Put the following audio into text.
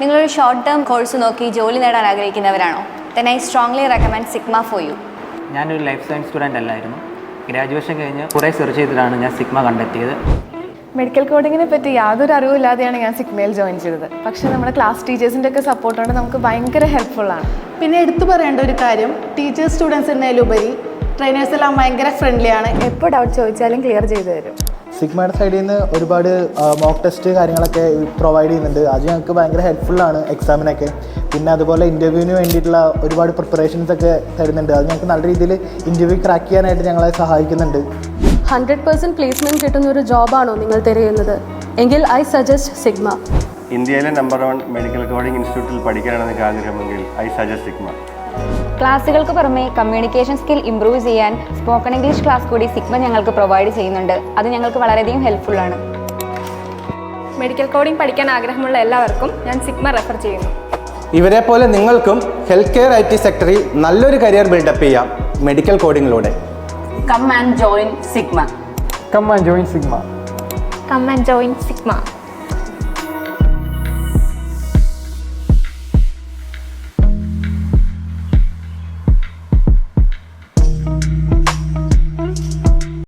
നിങ്ങളൊരു short term course നോക്കി ജോലി നേടാൻ ആഗ്രഹിക്കുന്നവരാണോ? Then I strongly recommend Sigma for you ഞാനൊരു ലൈഫ് സയൻസ് സ്റ്റുഡന്റ് അല്ലായിരുന്നു. ഗ്രാജുവേഷൻ കഴിഞ്ഞ് കുറേ സെർച്ച് ചെയ്തിട്ടാണ് ഞാൻ സിഗ്മ കണ്ടെത്തിയത്. മെഡിക്കൽ കോഡിങ്ങിനെ പറ്റി യാതൊരു അറിവില്ലാതെയാണ് ഞാൻ സിഗ്മയിൽ ജോയിൻ ചെയ്തത്. പക്ഷേ നമ്മുടെ ക്ലാസ് ടീച്ചേഴ്സിന്റെ ഒക്കെ സപ്പോർട്ട് കൊണ്ട് നമുക്ക് ഭയങ്കര ഹെൽപ്ഫുൾ ആണ്. പിന്നെ എടുത്തു പറയേണ്ട ഒരു കാര്യം ടീച്ചേഴ്സ് സ്റ്റുഡൻസ് എന്നതിലുപരി ട്രെയിനേഴ്സ് എല്ലാം ഭയങ്കര ഫ്രണ്ട്ലിയാണ് എപ്പോൾ ഡൗട്ട് ചോദിച്ചാലും ക്ലിയർ ചെയ്തു തരും. സിഗ്മയുടെ സൈഡിൽ നിന്ന് ഒരുപാട് മോക്ക് ടെസ്റ്റ് കാര്യങ്ങളൊക്കെ പ്രൊവൈഡ് ചെയ്യുന്നുണ്ട്. അത് ഞങ്ങൾക്ക് ഭയങ്കര ഹെൽപ്ഫുള്ളാണ് എക്സാമിനൊക്കെ പിന്നെ അതുപോലെ ഇന്റർവ്യൂവിന് വേണ്ടിയിട്ടുള്ള ഒരുപാട് പ്രിപ്പറേഷൻസ് ഒക്കെ തരുന്നുണ്ട്. അത് ഞങ്ങൾക്ക് നല്ല രീതിയിൽ ഇന്റർവ്യൂ ക്രാക്ക് ചെയ്യാനായിട്ട് ഞങ്ങളെ സഹായിക്കുന്നുണ്ട്. ഹൺഡ്രഡ് പെർസെന്റ് പ്ലേസ്മെന്റ് കിട്ടുന്ന ഒരു ജോബാണോ നിങ്ങൾ തിരയുന്നത്? എങ്കിൽ ഐ സജസ്റ്റ് സിഗ്മ. ഇന്ത്യയിലെ നമ്പർ വൺ മെഡിക്കൽ കോഡിംഗ് ഇൻസ്റ്റിറ്റ്യൂട്ടിൽ പഠിക്കാനാണ് നിങ്ങൾക്ക് ആഗ്രഹമെങ്കിൽ ഐ സജസ്റ്റ് സിഗ്മ. ക്ലാസ്സുകൾക്ക് പുറമെ കമ്മ്യൂണിക്കേഷൻ സ്കിൽ ഇംപ്രൂവ് ചെയ്യാൻ സ്പോക്കൺ ഇംഗ്ലീഷ് ക്ലാസ് കൂടി സിഗ്മ ഞങ്ങൾക്ക് പ്രൊവൈഡ് ചെയ്യുന്നുണ്ട്. അത് ഞങ്ങൾക്ക് വളരെയധികം ഹെൽപ്ഫുൾ ആണ്. മെഡിക്കൽ കോഡിംഗ് പഠിക്കാൻ ആഗ്രഹമുള്ള എല്ലാവർക്കും ഞാൻ സിഗ്മ റെഫർ ചെയ്യുന്നു. ഇവരെ പോലെ നിങ്ങൾക്കും ഹെൽത്ത് കെയർ ഐ ടി സെക്ടറിൽ നല്ലൊരു കരിയർ ബിൽഡപ്പ് ചെയ്യാം medical കോഡിംഗിലൂടെ come and join Sigma come and join Sigma come and join Sigma